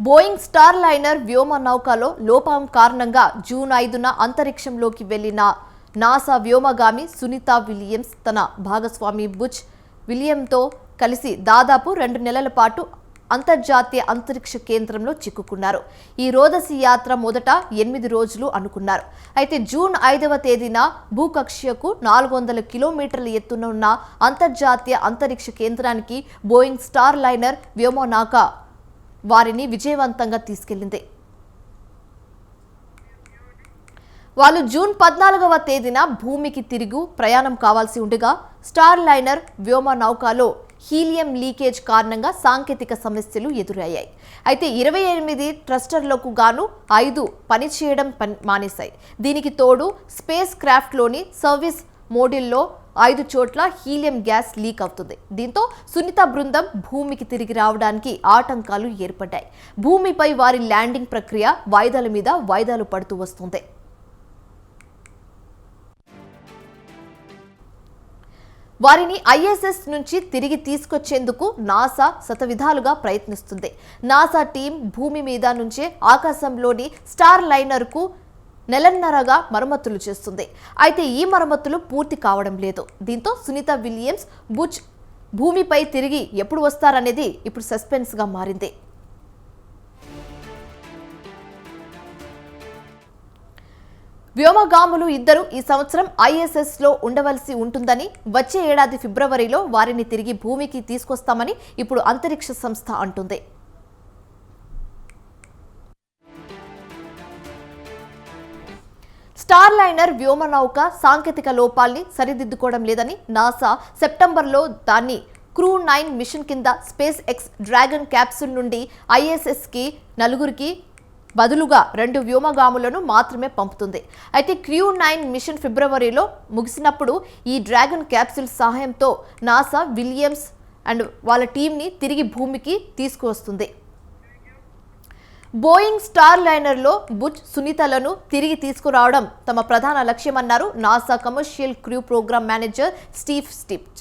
Boeing Starliner వ్యోమ నౌకలో లోపం కారణంగా జూన్ ఐదున అంతరిక్షంలోకి వెళ్ళిన నాసా వ్యోమగామి సునీత విలియమ్స్ తన భాగస్వామి బుచ్ విలియంతో కలిసి దాదాపు రెండు నెలల పాటు అంతర్జాతీయ అంతరిక్ష కేంద్రంలో చిక్కుకున్నారు. ఈ రోదసి యాత్ర మొదట ఎనిమిది రోజులు అనుకున్నారు. అయితే జూన్ ఐదవ తేదీన భూకక్ష్యకు నాలుగు వందల కిలోమీటర్ల ఎత్తున ఉన్న అంతర్జాతీయ అంతరిక్ష కేంద్రానికి బోయింగ్ స్టార్ లైనర్ వ్యోమనాక వారిని విజయవంతంగా తీసుకెళ్ళింది వాళ్ళు జూన్ పద్నాలుగవ తేదీన భూమికి తిరిగి ప్రయాణం కావాల్సి ఉండగా స్టార్ లైనర్ వ్యోమ నౌకాలో హీలియం లీకేజ్ కారణంగా సాంకేతిక సమస్యలు ఎదురయ్యాయి. అయితే ఇరవై ఎనిమిది ట్రస్టర్లకు గాను ఐదు పనిచేయడం పని మానేశాయి. దీనికి తోడు స్పేస్ క్రాఫ్ట్లోని సర్వీస్ మోడిల్లో ఐదు చోట్ల హీలియం గ్యాస్ లీక్ అవుతుంది. దీంతో సునీత బృందం భూమికి తిరిగి రావడానికి ఆటంకాలు ఏర్పడ్డాయి. భూమిపై వారి ల్యాండింగ్ ప్రక్రియ వాయిదాల మీద వాయిదాలు పడుతూ వస్తుంది. వారిని ఐఎస్ఎస్ నుంచి తిరిగి తీసుకొచ్చేందుకు నాసా శతవిధాలుగా ప్రయత్నిస్తుంది. నాసా టీం భూమి మీద నుంచే ఆకాశంలోని స్టార్ లైనర్కు నెలన్నరగా మరమ్మతులు చేస్తుంది. అయితే ఈ మరమ్మతులు పూర్తి కావడం లేదు. దీంతో సునీత విలియమ్స్ బుచ్ భూమిపై తిరిగి ఎప్పుడు వస్తారనేది ఇప్పుడు సస్పెన్స్గా మారింది. వ్యోమగాములు ఇద్దరు ఈ సంవత్సరం ఐఎస్ఎస్లో ఉండవలసి ఉంటుందని వచ్చే ఏడాది ఫిబ్రవరిలో వారిని తిరిగి భూమికి తీసుకొస్తామని ఇప్పుడు అంతరిక్ష సంస్థ అంటుంది. స్టార్ లైనర్ వ్యోమనౌక సాంకేతిక లోపాల్ని సరిదిద్దుకోవడం లేదని నాసా సెప్టెంబర్లో దాన్ని క్రూ నైన్ మిషన్ కింద స్పేస్ ఎక్స్ డ్రాగన్ క్యాప్సూల్ నుండి ఐఎస్ఎస్కి నలుగురికి బదులుగా రెండు వ్యోమగాములను మాత్రమే పంపుతుంది. అయితే క్రూ నైన్ మిషన్ ఫిబ్రవరిలో ముగిసినప్పుడు ఈ డ్రాగన్ క్యాప్సూల్ సహాయంతో నాసా విలియమ్స్ అండ్ వాళ్ళ టీంని తిరిగి భూమికి తీసుకువస్తుంది. బోయింగ్ స్టార్ లైనర్లో బుచ్ సునీతలను తిరిగి తీసుకురావడం తమ ప్రధాన లక్ష్యమన్నారు NASA commercial crew program manager Steve స్టిప్ట్.